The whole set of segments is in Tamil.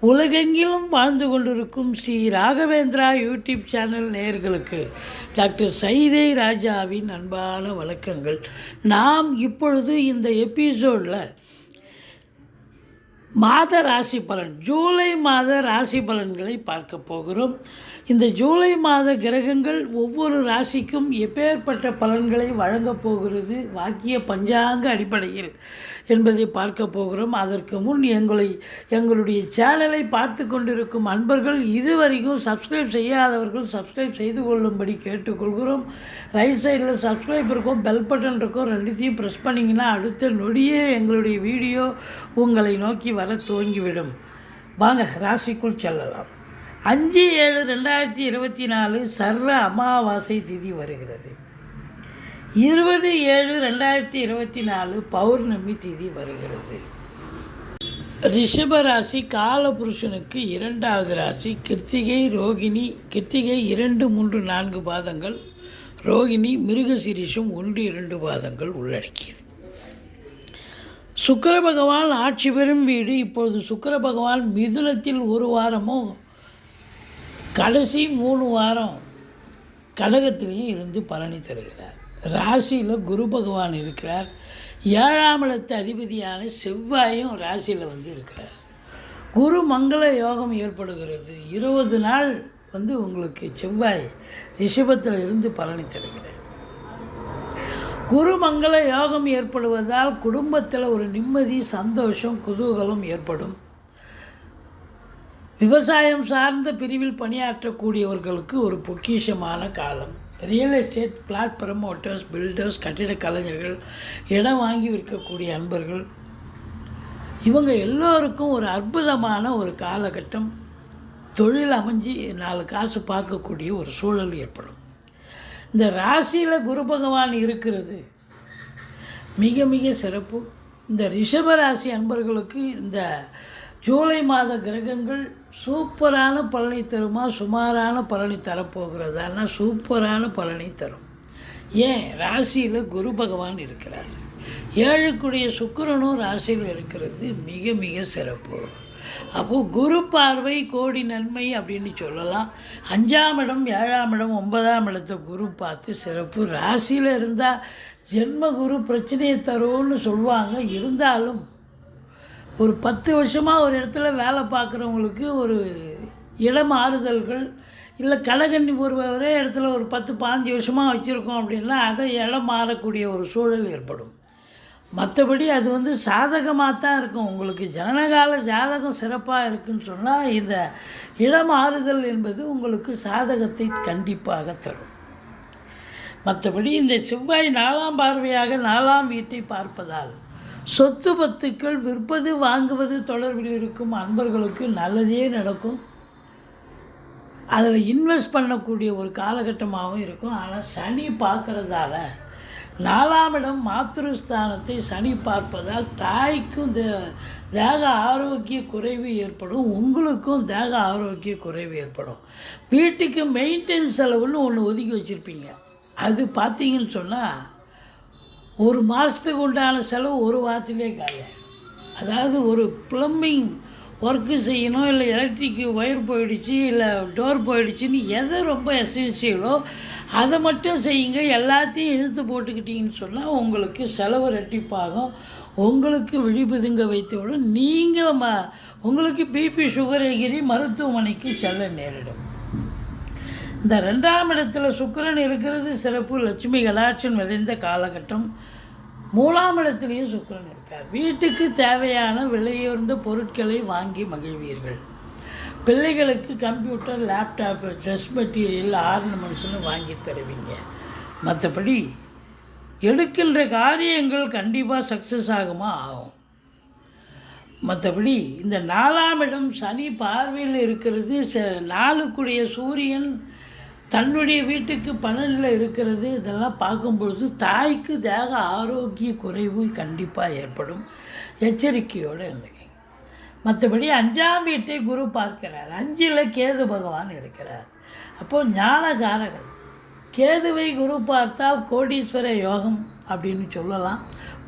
உலகெங்கிலும் வாழ்ந்து கொண்டிருக்கும் ஸ்ரீ ராகவேந்திரா யூடியூப் சேனல் நேயர்களுக்கு டாக்டர் சைதை ராஜாவின் அன்பான வணக்கங்கள். நாம் இப்பொழுது இந்த எபிசோடில் மாத ராசி பலன் ஜூலை மாத ராசி பலன்களை பார்க்க போகிறோம். இந்த ஜூலை மாத கிரகங்கள் ஒவ்வொரு ராசிக்கும் எப்பேற்பட்ட பலன்களை வழங்கப் போகிறது வாக்கிய பஞ்சாங்க அடிப்படையில் என்பதை பார்க்க போகிறோம். அதற்கு முன் எங்களை எங்களுடைய சேனலை பார்த்து கொண்டிருக்கும் அன்பர்கள் இதுவரைக்கும் சப்ஸ்கிரைப் செய்யாதவர்கள் சப்ஸ்கிரைப் செய்து கொள்ளும்படி கேட்டுக்கொள்கிறோம். ரைட் சைடில் சப்ஸ்கிரைப் இருக்கும் பெல் பட்டன் இருக்கும் ரெண்டுத்தையும் ப்ரெஸ் பண்ணிங்கன்னா அடுத்த நொடியே எங்களுடைய வீடியோ உங்களை நோக்கி வர துவங்கிவிடும். வாங்க ராசிக்குள் செல்லலாம். அஞ்சு ஏழு ரெண்டாயிரத்தி இருபத்தி நாலு சர்வ அமாவாசை திதி வருகிறது. இருபது ஏழு ரெண்டாயிரத்தி இருபத்தி நாலு பௌர்ணமி திதி வருகிறது. ரிஷபராசி காலபுருஷனுக்கு இரண்டாவது ராசி கிருத்திகை ரோகிணி கிருத்திகை இரண்டு மூன்று நான்கு பாதங்கள் ரோகிணி மிருகசிரிஷும் ஒன்று இரண்டு பாதங்கள் உள்ளடக்கியது. சுக்கர பகவான் ஆட்சி பெறும் வீடு இப்பொழுது சுக்கர பகவான் மிதுனத்தில் ஒரு வாரமும் கடைசி மூணு வாரம் கடகத்திலையும் இருந்து பலனை தருகிறார். ராசியில் குரு பகவான் இருக்கிறார். ஏழாம் இடத்து அதிபதியான செவ்வாயும் ராசியில் வந்து இருக்கிறார். குரு மங்கள யோகம் ஏற்படுகிறது. இருபது நாள் வந்து உங்களுக்கு செவ்வாய் ரிஷபத்தில் இருந்து பலனை தருகிறார். குருமங்கள யோகம் ஏற்படுவதால் குடும்பத்தில் ஒரு நிம்மதி சந்தோஷம் குதூகலம் ஏற்படும். விவசாயம் சார்ந்த பிரிவில் பணியாற்றக்கூடியவர்களுக்கு ஒரு பொக்கிஷமான காலம். Real estate flat promoters builders கட்டிட கலைஞர்கள் இடம் வாங்கி விற்கக்கூடிய அன்பர்கள். இவங்க எல்லோருக்கும் ஒரு அற்புதமான ஒரு காலகட்டம். தொழில் அமைஞ்சு நாலு காசு பார்க்கக்கூடிய ஒரு சூழல் ஏற்படும். இந்த ராசியில் குரு பகவான் இருக்கிறது. மிக மிக சிறப்பு. இந்த ரிஷப ராசி அன்பர்களுக்கு இந்த ஜூலை மாத கிரகங்கள் சூப்பரான பலனை தருமா? சுமாரான பலனை தரப்போகிறதானா சூப்பரான பலனை தரும். ஏன்? ராசியில் குரு பகவான் இருக்கிறார். ஏழுக்குடைய சுக்கிரனும் ராசியில் இருக்கிறது மிக மிக சிறப்பு. அப்போது குரு பார்வை கோடி நன்மை அப்படின்னு சொல்லலாம். அஞ்சாம் இடம் ஏழாம் இடம் ஒன்பதாம் இடத்தை குரு பார்த்து சிறப்பு. ராசியில் இருந்தால் ஜென்ம குரு பிரச்சனையை தரும்னு சொல்லுவாங்க. இருந்தாலும் ஒரு பத்து வருஷமாக ஒரு இடத்துல வேலை பார்க்குறவங்களுக்கு ஒரு இடம் ஆறுதல்கள் இல்லை கலகண்ணி ஒருவரே இடத்துல ஒரு பத்து பாஞ்சு வருஷமாக வச்சுருக்கோம் அப்படின்னா அதை இடம் மாறக்கூடிய ஒரு சூழல் ஏற்படும். மற்றபடி அது வந்து சாதகமாக தான் இருக்கும். உங்களுக்கு ஜனனகால ஜாதகம் சிறப்பாக இருக்குன்னு சொன்னால் இந்த இடம் ஆறுதல் என்பது உங்களுக்கு சாதகத்தை கண்டிப்பாக தரும். மற்றபடி இந்த செவ்வாய் நாலாம் பார்வையாக நாலாம் வீட்டை பார்ப்பதால் சொத்து பத்துக்கள் விற்பது வாங்குவது தொடர்பில் இருக்கும் அன்பர்களுக்கு நல்லதே நடக்கும். அதில் இன்வெஸ்ட் பண்ணக்கூடிய ஒரு காலகட்டமாகவும் இருக்கும். ஆனால் சனி பார்க்குறதால நாலாம் இடம் மாத்திருஸ்தானத்தை சனி பார்ப்பதால் தாய்க்கும் தே தேக ஆரோக்கிய குறைவு ஏற்படும். உங்களுக்கும் தேக ஆரோக்கிய குறைவு ஏற்படும். வீட்டுக்கு மெயின்டெனன்ஸ் செலவுன்னு ஒன்று ஒதுக்கி வச்சுருப்பீங்க. அது பார்த்தீங்கன்னு சொன்னால் ஒரு மாதத்துக்கு உண்டான செலவு ஒரு வாரத்திலே காலியாகும் அதாவது ஒரு ப்ளம்பிங் ஒர்க்கு செய்யணும் இல்லை எலக்ட்ரிக்கு ஒயர் போயிடுச்சு இல்லை டோர் போயிடுச்சுன்னு எதை ரொம்ப எசென்சியலோ அதை மட்டும் செய்யுங்க. எல்லாத்தையும் இழுத்து போட்டுக்கிட்டீங்கன்னு சொன்னால் உங்களுக்கு செலவு ரெட்டிப்பாகும். உங்களுக்கு விழிப்புதுங்க வைத்துவிடும் நீங்கள் ம உங்களுக்கு பிபி சுகர் எகிரி மருத்துவமனைக்கு செல்ல நேரிடும். இந்த ரெண்டாம் இடத்துல சுக்கரன் இருக்கிறது சிறப்பு லட்சுமி கலாட்சம் நிறைந்த காலகட்டம். மூலாம் இடத்துலையும் சுக்கரன் இருக்கார். வீட்டுக்கு தேவையான விலையுயர்ந்த பொருட்களை வாங்கி மகிழ்வீர்கள். பிள்ளைகளுக்கு கம்ப்யூட்டர் லேப்டாப்பு ட்ரெஸ் மெட்டீரியல் ஆர்னமெண்ட்ஸ்னு வாங்கி தருவீங்க. மற்றபடி எடுக்கின்ற காரியங்கள் கண்டிப்பாக சக்ஸஸ் ஆகுமா? ஆகும். மற்றபடி இந்த நாலாம் இடம் சனி பார்வையில் இருக்கிறது. ச நாளுக்குடைய சூரியன் தன்னுடைய வீட்டுக்கு பலனில் இருக்கிறது இதெல்லாம் பார்க்கும்பொழுது தாய்க்கு தேக ஆரோக்கிய குறைவு கண்டிப்பாக ஏற்படும். எச்சரிக்கையோடு இருந்துங்க மற்றபடி அஞ்சாம் வீட்டை குரு பார்க்கிறார். அஞ்சில் கேது பகவான் இருக்கிறார். அப்போது ஞானகாரகன் கேதுவை குரு பார்த்தால் கோடீஸ்வர யோகம் அப்படின்னு சொல்லலாம்.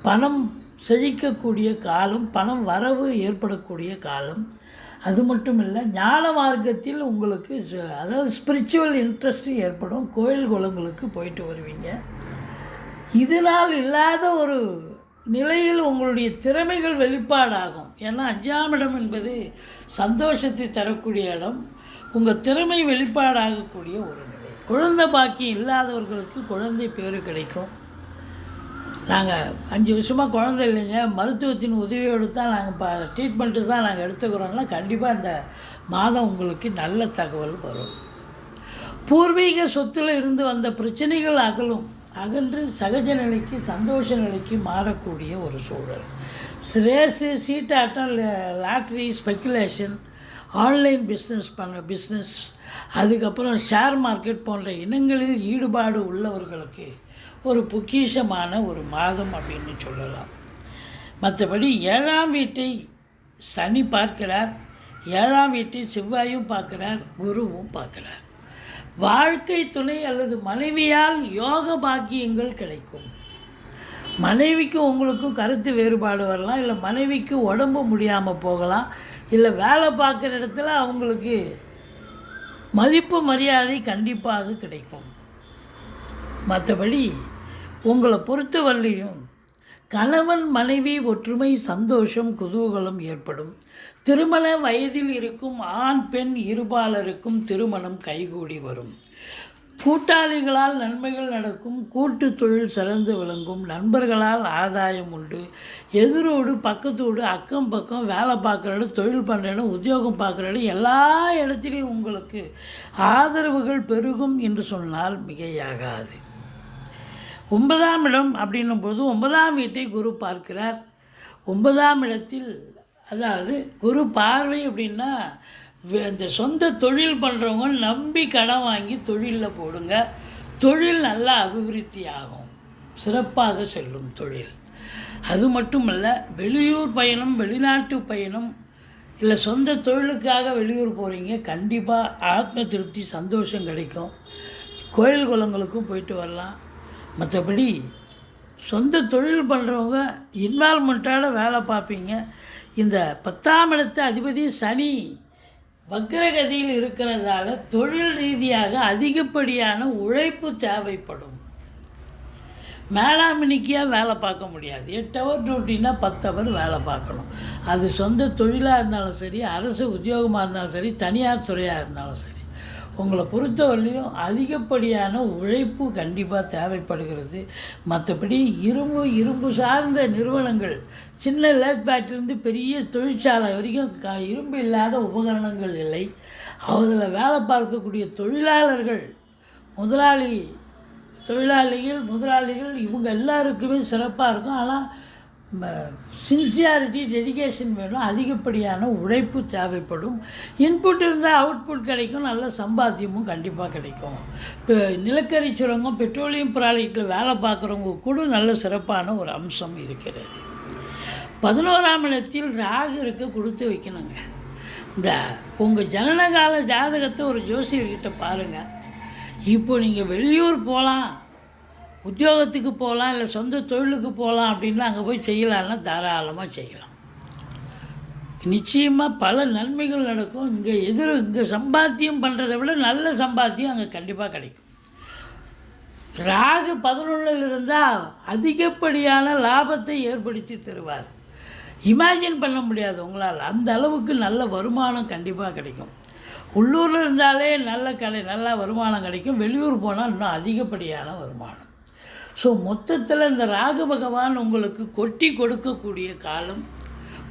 பணம் செழிக்கக்கூடிய காலம் பணம் வரவு ஏற்படக்கூடிய காலம். அது மட்டும் இல்லை ஞான மார்க்கத்தில் உங்களுக்கு அதாவது ஸ்பிரிச்சுவல் இன்ட்ரெஸ்ட்டும் ஏற்படும். கோயில் குளங்களுக்கு போயிட்டு வருவீங்க. இதனால் இல்லாத ஒரு நிலையில் உங்களுடைய திறமைகள் வெளிப்பாடாகும். ஏன்னா அஞ்சாம் இடம் என்பது சந்தோஷத்தை தரக்கூடிய இடம். உங்கள் திறமை வெளிப்பாடாகக்கூடிய ஒரு நிலை. குழந்தை பாக்கியம் இல்லாதவர்களுக்கு குழந்தை பேர் கிடைக்கும். நாங்கள் அஞ்சு வருஷமாக குழந்தை இல்லைங்க. மருத்துவத்தின் உதவியோடு தான் நாங்கள் இப்போ ட்ரீட்மெண்ட்டு தான் நாங்கள் எடுத்துக்கிறோம்னா கண்டிப்பாக இந்த மாதம் உங்களுக்கு நல்ல தகவல் வரும். பூர்வீக சொத்தில் இருந்து வந்த பிரச்சனைகள் அகலும். அகன்று சகஜ நிலைக்கு சந்தோஷ நிலைக்கு மாறக்கூடிய ஒரு சூழல். ரேஸு சீட்டாட்டம் லாட்ரி ஸ்பெக்குலேஷன் ஆன்லைன் பிஸ்னஸ் பண்ண பிஸ்னஸ் அதுக்கப்புறம் ஷேர் மார்க்கெட் போன்ற இனங்களில் ஈடுபாடு உள்ளவர்களுக்கு ஒரு பொக்கிஷமான ஒரு மாதம் அப்படின்னு சொல்லலாம். மற்றபடி ஏழாம் வீட்டை சனி பார்க்கிறார். ஏழாம் வீட்டை செவ்வாயும் பார்க்கிறார். குருவும் பார்க்கிறார். வாழ்க்கை துணை அல்லது மனைவியால் யோக பாக்கியங்கள் கிடைக்கும். மனைவிக்கு உங்களுக்கும் கருத்து வேறுபாடு வரலாம். இல்லை மனைவிக்கு உடம்பு முடியாமல் போகலாம். இல்லை வேலை பார்க்குற இடத்துல அவங்களுக்கு மதிப்பு மரியாதை கண்டிப்பாக கிடைக்கும். மற்றபடி உங்களை பொறுத்தவரையும் கணவன் மனைவி ஒற்றுமை சந்தோஷம் குதூகலம் ஏற்படும். திருமண வயதில் இருக்கும் ஆண் பெண் இருபாலருக்கும் திருமணம் கைகூடி வரும். கூட்டாளிகளால் நன்மைகள் நடக்கும். கூட்டு தொழில் சிறந்து விளங்கும். நண்பர்களால் ஆதாயம் உண்டு. எதிரோடு பக்கத்தோடு அக்கம் பக்கம் வேலை பார்க்குற இடம் தொழில் பண்ணுற இடம் உத்தியோகம் பார்க்குற இடம் எல்லா இடத்துலையும் உங்களுக்கு ஆதரவுகள் பெருகும் என்று சொன்னால் மிகையாகாது. ஒன்பதாம் இடம் அப்படின்னும் போது ஒன்பதாம் வீட்டை குரு பார்க்கிறார். ஒன்பதாம் இடத்தில் அதாவது குரு பார்வை அப்படின்னா இந்த சொந்த தொழில் பண்ணுறவங்க நம்பி கடன் வாங்கி தொழிலில் போடுங்க. தொழில் நல்லா அபிவிருத்தி ஆகும். சிறப்பாக செல்லும் தொழில். அது மட்டுமல்ல வெளியூர் பயணம் வெளிநாட்டு பயணம் இல்லை சொந்த தொழிலுக்காக வெளியூர் போகிறீங்க கண்டிப்பாக ஆத்ம திருப்தி சந்தோஷம் கிடைக்கும். கோயில் குளங்களுக்கும் போயிட்டு வரலாம். மற்றபடி சொந்த தொழில் பண்ணுறவங்க இன்வால்மெண்ட்டோட வேலை பார்ப்பீங்க. இந்த பத்தாம் இடத்து அதிபதி சனி வக்ரகதியில் இருக்கிறதால தொழில் ரீதியாக அதிகப்படியான உழைப்பு தேவைப்படும். மேலாமினிக்கியாக வேலை பார்க்க முடியாது. எட்டு ஹவர் டியூட்டினா பத்து ஹவர் வேலை பார்க்கணும். அது சொந்த தொழிலாக இருந்தாலும் சரி அரசு உத்தியோகமாக இருந்தாலும் சரி தனியார் துறையாக இருந்தாலும் சரி. உங்களை பொறுத்தவரையிலையும் அதிகப்படியான உழைப்பு கண்டிப்பாக தேவைப்படுகிறது. மற்றபடி இரும்பு இரும்பு சார்ந்த நிறுவனங்கள் சின்ன லேத் பேட்டிலேருந்து பெரிய தொழிற்சாலை வரைக்கும் க இரும்பு இல்லாத உபகரணங்கள் இல்லை. அதில் வேலை பார்க்கக்கூடிய தொழிலாளர்கள் முதலாளி தொழிலாளிகள் முதலாளிகள் இவங்க எல்லாருக்குமே சிறப்பாக இருக்கும். ஆனால் சின்சியாரிட்டி டெடிகேஷன் வேணும். அதிகப்படியான உழைப்பு தேவைப்படும். இன்புட் இருந்தால் அவுட்புட் கிடைக்கும். நல்ல சம்பாத்தியமும் கண்டிப்பாக கிடைக்கும். இப்போ நிலக்கரி சுரங்கம் பெட்ரோலியம் ப்ராடக்ட்டில் வேலை பார்க்குறவங்க கூட நல்ல சிறப்பான ஒரு அம்சம் இருக்கிறது. பதினோராம் இடத்தில் ராகு இருக்க கொடுத்து வைக்கணுங்க. இந்த உங்கள் ஜனனகால ஜாதகத்தை ஒரு ஜோசியர்கிட்ட பாருங்கள் இப்போ நீங்கள் வெளியூர் போகலாம் உத்தியோகத்துக்கு போகலாம் இல்லை சொந்த தொழிலுக்கு போகலாம் அப்படின்னா அங்கே போய் செய்யலாம்னா தாராளமாக செய்யலாம். நிச்சயமாக பல நன்மைகள் நடக்கும். இங்கே எதிர் இங்கே சம்பாத்தியம் பண்ணுறதை விட நல்ல சம்பாத்தியம் அங்கே கண்டிப்பாக கிடைக்கும். ராகு பதினொன்றில் இருந்தால் அதிகப்படியான லாபத்தை ஏற்படுத்தி தருவார். இமேஜின் பண்ண முடியாது உங்களால். அந்த அளவுக்கு நல்ல வருமானம் கண்டிப்பாக கிடைக்கும். உள்ளூரில் இருந்தாலே நல்ல கடை நல்லா வருமானம் கிடைக்கும். வெளியூர் போனால் இன்னும் அதிகப்படியான வருமானம். ஸோ மொத்தத்தில் இந்த ராகு பகவான் உங்களுக்கு கொட்டி கொடுக்கக்கூடிய காலம்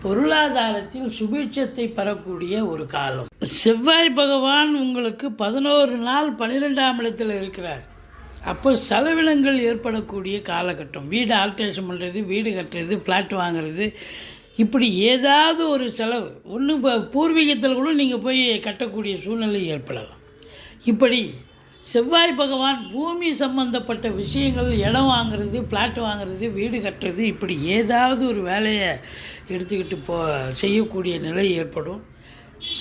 பொருளாதாரத்தில் சுபீட்சத்தை பெறக்கூடிய ஒரு காலம். செவ்வாய் பகவான் உங்களுக்கு பதினோரு நாள் பன்னிரெண்டாம் இடத்தில் இருக்கிறார். அப்போ செலவினங்கள் ஏற்படக்கூடிய காலகட்டம். வீடு ஆல்ட்ரேஷன் பண்ணுறது வீடு கட்டுறது ஃப்ளாட் வாங்குறது. இப்படி ஏதாவது ஒரு செலவு. ஒன்று இப்போ பூர்வீகத்தில் கூட நீங்கள் போய் கட்டக்கூடிய சூழ்நிலை ஏற்படலாம். இப்படி செவ்வாய் பகவான் பூமி சம்பந்தப்பட்ட விஷயங்கள் இடம் வாங்குறது பிளாட் வாங்குறது வீடு கட்டுறது இப்படி ஏதாவது ஒரு வேலையை எடுத்துக்கிட்டு போ செய்யக்கூடிய நிலை ஏற்படும்.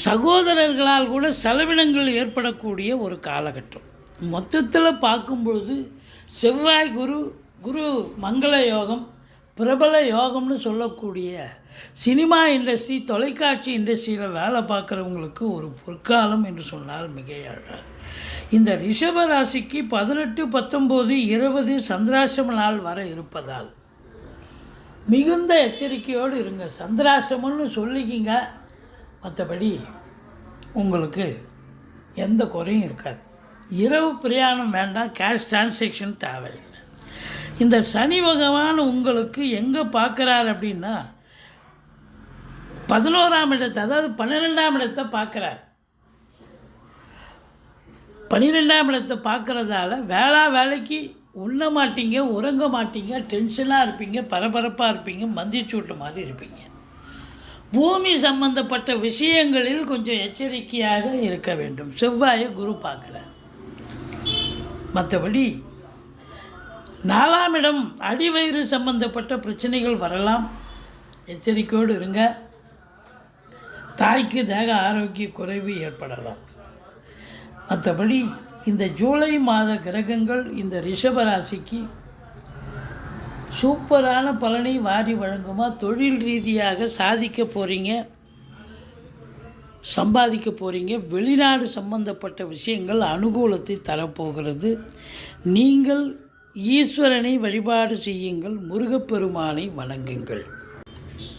சகோதரர்களால் கூட செலவினங்கள் ஏற்படக்கூடிய ஒரு காலகட்டம். மொத்தத்தில் பார்க்கும்பொழுது செவ்வாய் குரு குரு மங்கள யோகம் பிரபல யோகம்னு சொல்லக்கூடிய சினிமா இண்டஸ்ட்ரி தொலைக்காட்சி இண்டஸ்ட்ரியில் வேலை பார்க்குறவங்களுக்கு ஒரு பொற்காலம் என்று சொன்னால் மிகையாக இந்த ரிஷப ராசிக்கு பதினெட்டு பத்தொம்போது இருபது சந்திராசிரம நாள் வர இருப்பதால் மிகுந்த எச்சரிக்கையோடு இருங்க. சந்திராசிரமம்னு சொல்லிக்கிங்க. மற்றபடி உங்களுக்கு எந்த குறையும் இருக்காது. இரவு பிரயாணம் வேண்டாம். கேஷ் டிரான்சேக்ஷன் தேவையில்லை. இந்த சனி பகவான் உங்களுக்கு எங்கே பார்க்குறாரு அப்படின்னா பதினோராம் இடத்தை அதாவது பன்னிரெண்டாம் இடத்தை பார்க்குறாரு. பன்னிரெண்டாம் இடத்தை பார்க்குறதால வேளா வேலைக்கு உண்ண மாட்டீங்க உறங்க மாட்டீங்க டென்ஷனாக இருப்பீங்க பரபரப்பாக இருப்பீங்க மந்திச்சூட்டு மாதிரி இருப்பீங்க. பூமி சம்பந்தப்பட்ட விஷயங்களில் கொஞ்சம் எச்சரிக்கையாக இருக்க வேண்டும். செவ்வாயை குரு பார்க்குறார். மற்றபடி நாலாம் இடம் அடிவயிறு சம்பந்தப்பட்ட பிரச்சனைகள் வரலாம். எச்சரிக்கையோடு இருங்க. தாய்க்கு தேக ஆரோக்கிய குறைவு ஏற்படலாம். மற்றபடி இந்த ஜூலை மாத கிரகங்கள் இந்த ரிஷப ராசிக்கு சூப்பரான பலனை வாரி வழங்குமா? தொழில் ரீதியாக சாதிக்க போகிறீங்க சம்பாதிக்க போகிறீங்க வெளிநாடு சம்பந்தப்பட்ட விஷயங்கள் அனுகூலத்தை தரப்போகிறது. நீங்கள் ஈஸ்வரனை வழிபாடு செய்யுங்கள் முருகப்பெருமானை வணங்குங்கள்.